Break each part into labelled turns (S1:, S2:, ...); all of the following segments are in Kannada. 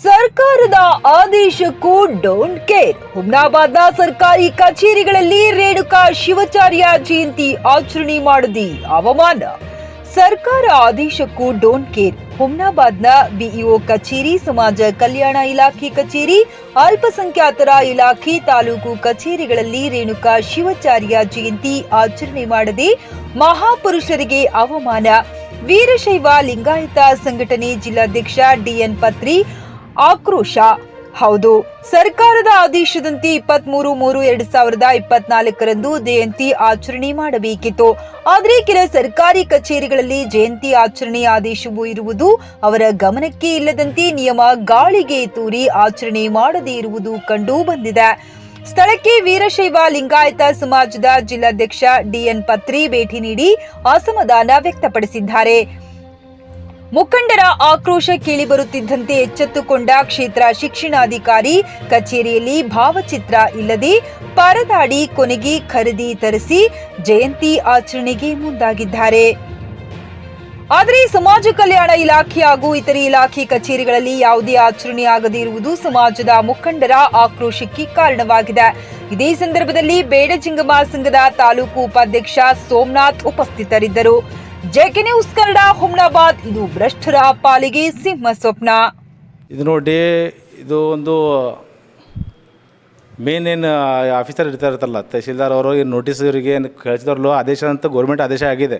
S1: ಸರ್ಕಾರದ ಆದೇಶಕ್ಕೂ ಡೋಂಟ್ ಕೇರ್ ಹುಮ್ನಾಬಾದ್ನ ಸರ್ಕಾರಿ ಕಚೇರಿಗಳಲ್ಲಿ ರೇಣುಕಾ ಶಿವಾಚಾರ್ಯ ಜಯಂತಿ ಆಚರಣೆ ಮಾಡದಿ ಅವಮಾನ. ಸರ್ಕಾರ ಆದೇಶಕ್ಕೂ ಡೋಂಟ್ ಕೇರ್ ಹುಮ್ನಾಬಾದ್ನ ಬಿಇಒ ಕಚೇರಿ, ಸಮಾಜ ಕಲ್ಯಾಣ ಇಲಾಖೆ ಕಚೇರಿ, ಅಲ್ಪಸಂಖ್ಯಾತರ ಇಲಾಖೆ ತಾಲೂಕು ಕಚೇರಿಗಳಲ್ಲಿ ರೇಣುಕಾ ಶಿವಾಚಾರ್ಯ ಜಯಂತಿ ಆಚರಣೆ ಮಾಡದೆ ಮಹಾಪುರುಷರಿಗೆ ಅವಮಾನ. ವೀರಶೈವ ಲಿಂಗಾಯತ ಸಂಘಟನೆ ಜಿಲ್ಲಾಧ್ಯಕ್ಷ ಡಿಎನ್ ಪತ್ರಿ ಆಕ್ರೋಶ. ಹೌದು, ಸರ್ಕಾರದ ಆದೇಶದಂತೆ ಇಪ್ಪತ್ಮೂರು ಮೂರು ಎರಡ್ ಸಾವಿರದ ಇಪ್ಪತ್ನಾಲ್ಕರಂದು ಜಯಂತಿ ಆಚರಣೆ ಮಾಡಬೇಕಿತ್ತು. ಆದರೆ ಕೆಲ ಸರ್ಕಾರಿ ಕಚೇರಿಗಳಲ್ಲಿ ಜಯಂತಿ ಆಚರಣೆ ಆದೇಶವೂ ಇರುವುದು ಅವರ ಗಮನಕ್ಕೆ ಇಲ್ಲದಂತೆ ನಿಯಮ ಗಾಳಿಗೆ ತೂರಿ ಆಚರಣೆ ಮಾಡದೇ ಇರುವುದು ಕಂಡು ಬಂದಿದೆ. ಸ್ಥಳಕ್ಕೆ ವೀರಶೈವ ಲಿಂಗಾಯತ ಸಮಾಜದ ಜಿಲ್ಲಾಧ್ಯಕ್ಷ ಡಿಎನ್ ಪತ್ರಿ ಭೇಟಿ ನೀಡಿ ಅಸಮಾಧಾನ ವ್ಯಕ್ತಪಡಿಸಿದ್ದಾರೆ. ಮುಖಂಡರ ಆಕ್ರೋಶ ಕೇಳಿಬರುತ್ತಿದ್ದಂತೆ ಎಚ್ಚೆತ್ತುಕೊಂಡ ಕ್ಷೇತ್ರ ಶಿಕ್ಷಣಾಧಿಕಾರಿ ಕಚೇರಿಯಲ್ಲಿ ಭಾವಚಿತ್ರ ಇಲ್ಲದೆ ಪರದಾಡಿ ಕೊನೆಗೆ ಖರೀದಿ ತರಿಸಿ ಜಯಂತಿ ಆಚರಣೆಗೆ ಮುಂದಾಗಿದ್ದಾರೆ. ಆದರೆ ಸಮಾಜ ಕಲ್ಯಾಣ ಇಲಾಖೆ ಹಾಗೂ ಇತರೆ ಇಲಾಖೆ ಕಚೇರಿಗಳಲ್ಲಿ ಯಾವುದೇ ಆಚರಣೆ ಆಗದೇ ಇರುವುದು ಸಮಾಜದ ಮುಖಂಡರ ಆಕ್ರೋಶಕ್ಕೆ ಕಾರಣವಾಗಿದೆ. ಇದೇ ಸಂದರ್ಭದಲ್ಲಿ ಬೇಡಜಿಂಗಮ ಸಂಘದ ತಾಲೂಕು ಉಪಾಧ್ಯಕ್ಷ ಸೋಮನಾಥ್ ಉಪಸ್ಥಿತರಿದ್ದರು. JK news Kannada, Humnabad. ಇದು ಭ್ರಷ್ಟರ ಪಾಲಿಗೆ ಸಿಂಹ ಸ್ವಪ್ನ.
S2: ಇದು ನೋಡಿ, ಇದು ಒಂದು ಮೇನ್ ಏನು ಆಫೀಸರ್ ಇರ್ತಾರಲ್ಲ ತಹಸೀಲ್ದಾರ್ ಅವರು ಏನು ನೋಟಿಸ್ ಇವರಿಗೆ ಏನು ಕಳಿಸಿದವ್ರಲ್ಲ, ಆದೇಶ ಅಂತ ಗೌರ್ಮೆಂಟ್ ಆದೇಶ ಆಗಿದೆ.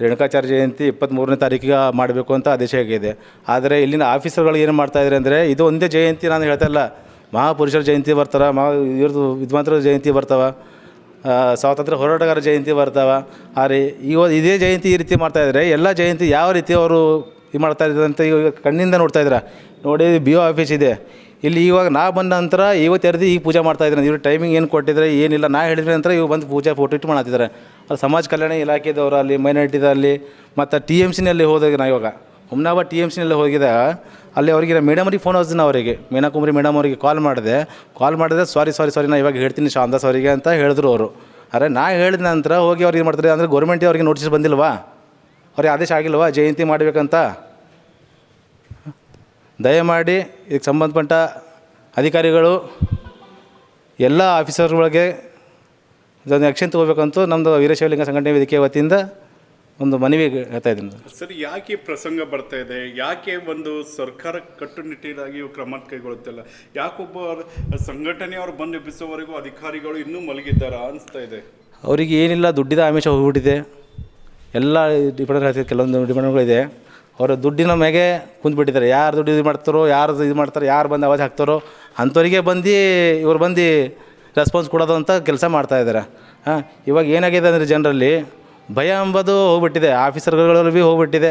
S2: ರೇಣುಕಾಚಾರ್ಯ ಜಯಂತಿ ಇಪ್ಪತ್ತ್ಮೂರನೇ ತಾರೀಕಿಗೆ ಮಾಡಬೇಕು ಅಂತ ಆದೇಶ ಆಗಿದೆ. ಆದರೆ ಇಲ್ಲಿನ ಆಫೀಸರ್ಗಳು ಏನು ಮಾಡ್ತಾ ಇದ್ದಾರೆ ಅಂದರೆ, ಇದು ಒಂದೇ ಜಯಂತಿ ನಾನು ಹೇಳ್ತಾ ಇಲ್ಲ. ಮಹಾಪುರುಷರ ಜಯಂತಿ ಬರ್ತಾರೆ, ಮಹಾ ಇವ್ರದ್ದು ವಿದ್ವಾಂತರ ಜಯಂತಿ ಬರ್ತಾವೆ. ಸ್ವಾತಂತ್ರ್ಯ ಹೋರಾಟಗಾರ ಜಯಂತಿ ಬರ್ತಾವೆ. ಆದರೆ ಇವ ಇದೇ ಜಯಂತಿ ಈ ರೀತಿ ಮಾಡ್ತಾಯಿದ್ರೆ ಎಲ್ಲ ಜಯಂತಿ ಯಾವ ರೀತಿ ಅವರು ಇದು ಮಾಡ್ತಾ ಅಂತ ಇವಾಗ ಕಣ್ಣಿಂದ ನೋಡ್ತಾ ಇದ್ದೀರಾ? ನೋಡಿ, ಬಿ ಒ ಆಫೀಸ್ ಇದೆ. ಇಲ್ಲಿ ಇವಾಗ ನಾ ಬಂದ ನಂತರ ಇವತ್ತು ಎರ್ದು ಈಗ ಪೂಜೆ ಮಾಡ್ತಾ ಇದ್ದಾರೆ ಇವ್ರು ಟೈಮಿಂಗ್ ಏನು ಕೊಟ್ಟಿದ್ರೆ, ಏನಿಲ್ಲ, ನಾ ಹೇಳಿದ್ರೆ ನಂತರ ಇವಾಗ ಬಂದು ಪೂಜೆ ಫೋಟೋ ಇಟ್ಟು ಮಾಡ್ತಿದ್ದಾರೆ. ಅದು ಸಮಾಜ ಕಲ್ಯಾಣ ಇಲಾಖೆದವರು ಅಲ್ಲಿ ಮೈನಾರಿಟಿದಲ್ಲಿ ಮತ್ತು ಟಿ ಎಂ ಸಿನಲ್ಲಿ ಹೋದಾಗ ನಾ ಇವಾಗ. ಹುಮ್ನಾಬಾದ್ ಟಿ ಎಂ ಸಿನಲ್ಲಿ ಹೋಗಿದ್ದೆ. ಅಲ್ಲಿ ಅವರಿಗೆ ಮೇಡಮ್ ಅವ್ರಿಗೆ ಫೋನ್ ಹಚ್ಚಿದ್ನ ಅವರಿಗೆ. ಮೀನಾಕುಮಾರಿ ಮೇಡಮ್ ಅವರಿಗೆ ಕಾಲ್ ಮಾಡಿದೆ. ಕಾಲ್ ಮಾಡಿದೆ ಸಾರಿ ಸಾರಿ ಸಾರಿ ನಾ ಇವಾಗ ಹೇಳ್ತೀನಿ ಶಾಂದಾಸ್ ಅವರಿಗೆ ಅಂತ ಹೇಳಿದ್ರು ಅವರು. ಅರೆ, ನಾ ಹೇಳಿದ ನಂತರ ಹೋಗಿ ಅವ್ರಿಗೆ ಏನು ಮಾಡ್ತಾರೆ ಅಂದರೆ ಗೌರ್ಮೆಂಟ್ ಅವ್ರಿಗೆ ನೋಟಿಸ್ ಬಂದಿಲ್ವಾ? ಅವ್ರಿಗೆ ಆದೇಶ ಆಗಿಲ್ವಾ? ಜಯಂತಿ ಮಾಡಬೇಕಂತ? ದಯಮಾಡಿ ಇದಕ್ಕೆ ಸಂಬಂಧಪಟ್ಟ ಅಧಿಕಾರಿಗಳು, ಎಲ್ಲ ಆಫೀಸರ್ಗಳಿಗೆ ಇದೊಂದು ಆ್ಯಕ್ಷನ್ ತೊಗೋಬೇಕಂತೂ ನಮ್ಮದು ವೀರಶೈವಲಿಂಗ ಸಂಘಟನೆ ವೇದಿಕೆ ವತಿಯಿಂದ ಒಂದು ಮನವಿ ಹೇಳ್ತಾ ಇದ್ದೀನಿ.
S3: ಸರ್ ಯಾಕೆ ಪ್ರಸಂಗ ಬರ್ತಾ ಇದೆ? ಯಾಕೆ ಒಂದು ಸರ್ಕಾರ ಕಟ್ಟುನಿಟ್ಟಿನಾಗಿ ಕ್ರಮ ಕೈಗೊಳ್ಳುತ್ತಿಲ್ಲ? ಯಾಕೊಬ್ಬ ಸಂಘಟನೆಯವರು ಬಂದು ಎಬ್ಬಿಸೋವರೆಗೂ ಅಧಿಕಾರಿಗಳು ಇನ್ನೂ ಮಲಗಿದ್ದಾರೆ ಅನಿಸ್ತಾ ಇದೆ.
S2: ಅವರಿಗೆ ಏನಿಲ್ಲ ದುಡ್ಡಿದ ಆಮಿಷ ಹೋಗ್ಬಿಟ್ಟಿದೆ. ಎಲ್ಲ ಡಿಪಾರ್ಟ್ಮೆಂಟ್ ಆಗ್ತಿದೆ ಕೆಲವೊಂದು ಡಿಪಾರ್ಟ್ಮೆಂಟ್ಗಳಿದೆ ಅವರ ದುಡ್ಡಿನ ಮ್ಯಾಗೆ ಕುಂತ್ಬಿಟ್ಟಿದ್ದಾರೆ. ಯಾರು ದುಡ್ಡು ಇದು ಮಾಡ್ತಾರೋ ಯಾರು ಇದು ಮಾಡ್ತಾರೆ ಯಾರು ಬಂದು ಅವಾಜ್ ಹಾಕ್ತಾರೋ ಅಂಥವರಿಗೆ ಬಂದು ಇವ್ರು ಬಂದು ರೆಸ್ಪಾನ್ಸ್ ಕೊಡೋದು ಅಂತ ಕೆಲಸ ಮಾಡ್ತಾ ಇದ್ದಾರೆ. ಹಾಂ ಇವಾಗ ಏನಾಗಿದೆ ಅಂದರೆ ಜನರಲ್ಲಿ ಭಯ ಅಂಬೋದು ಹೋಗ್ಬಿಟ್ಟಿದೆ. ಆಫೀಸರ್ಗಳಲ್ಲಿ ಭೀ ಹೋಗ್ಬಿಟ್ಟಿದೆ.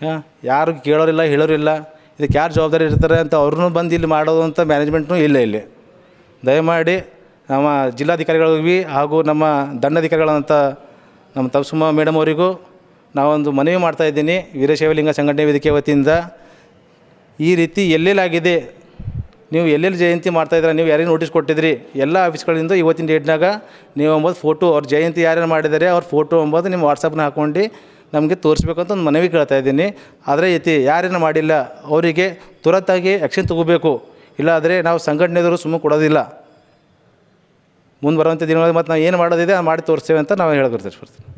S2: ಹಾಂ, ಯಾರು ಕೇಳೋರಿಲ್ಲ, ಹೇಳೋರಿಲ್ಲ. ಇದಕ್ಕೆ ಯಾರು ಜವಾಬ್ದಾರಿ ಇರ್ತಾರೆ ಅಂತ ಅವ್ರೂ ಬಂದು ಇಲ್ಲಿ ಮಾಡೋದು ಅಂತ ಮ್ಯಾನೇಜ್ಮೆಂಟ್ನೂ ಇಲ್ಲ ಇಲ್ಲಿ. ದಯಮಾಡಿ ನಮ್ಮ ಜಿಲ್ಲಾಧಿಕಾರಿಗಳಿಗೂ ಭೀ ಹಾಗೂ ನಮ್ಮ ದಂಡಾಧಿಕಾರಿಗಳಂತ ನಮ್ಮ ತಪ್ಸುಮ್ಮ ಮೇಡಮ್ ಅವರಿಗೂ ನಾವೊಂದು ಮನವಿ ಮಾಡ್ತಾ ಇದ್ದೀನಿ. ವೀರಶೈವಲಿಂಗ ಸಂಘಟನೆ ವೇದಿಕೆ ವತಿಯಿಂದ ಈ ರೀತಿ ಎಲ್ಲೆಲ್ಲಾಗಿದೆ ನೀವು ಎಲ್ಲೆಲ್ಲಿ ಜಯಂತಿ ಮಾಡ್ತಾಯಿದ್ರೆ ನೀವು ಯಾರಿಗೆ ನೋಟಿಸ್ ಕೊಟ್ಟಿದ್ರಿ ಎಲ್ಲ ಆಫೀಸ್ಗಳಿಂದ ಇವತ್ತಿನ ಡೇಟ್ನಾಗ ನೀವು ಅಂಬೋದು ಫೋಟೋ ಅವ್ರ ಜಯಂತಿ ಯಾರ್ಯಾರು ಮಾಡಿದ್ದಾರೆ, ಅವ್ರ ಫೋಟೋ ಅಂಬೋದು ನಿಮ್ಮ ವಾಟ್ಸಪ್ನ ಹಾಕ್ಕೊಂಡು ನಮಗೆ ತೋರಿಸ್ಬೇಕಂತ ಒಂದು ಮನವಿ ಕೇಳ್ತಾ ಇದ್ದೀನಿ. ಆದರೆ ಐತಿ ಯಾರೇನು ಮಾಡಿಲ್ಲ, ಅವರಿಗೆ ತುರತ್ತಾಗಿ ಆ್ಯಕ್ಷನ್ ತಗೋಬೇಕು. ಇಲ್ಲಾದರೆ ನಾವು ಸಂಘಟನೆದವರು ಸುಮ್ಮನೆ ಕೊಡೋದಿಲ್ಲ. ಮುಂದೆ ಬರುವಂಥ ದಿನಗಳಲ್ಲಿ ಮತ್ತು ನಾವು ಏನು ಮಾಡೋದಿದೆ ಮಾಡಿ ತೋರಿಸ್ತೇವೆ ಅಂತ ನಾವು ಹೇಳಕ್ಕೆ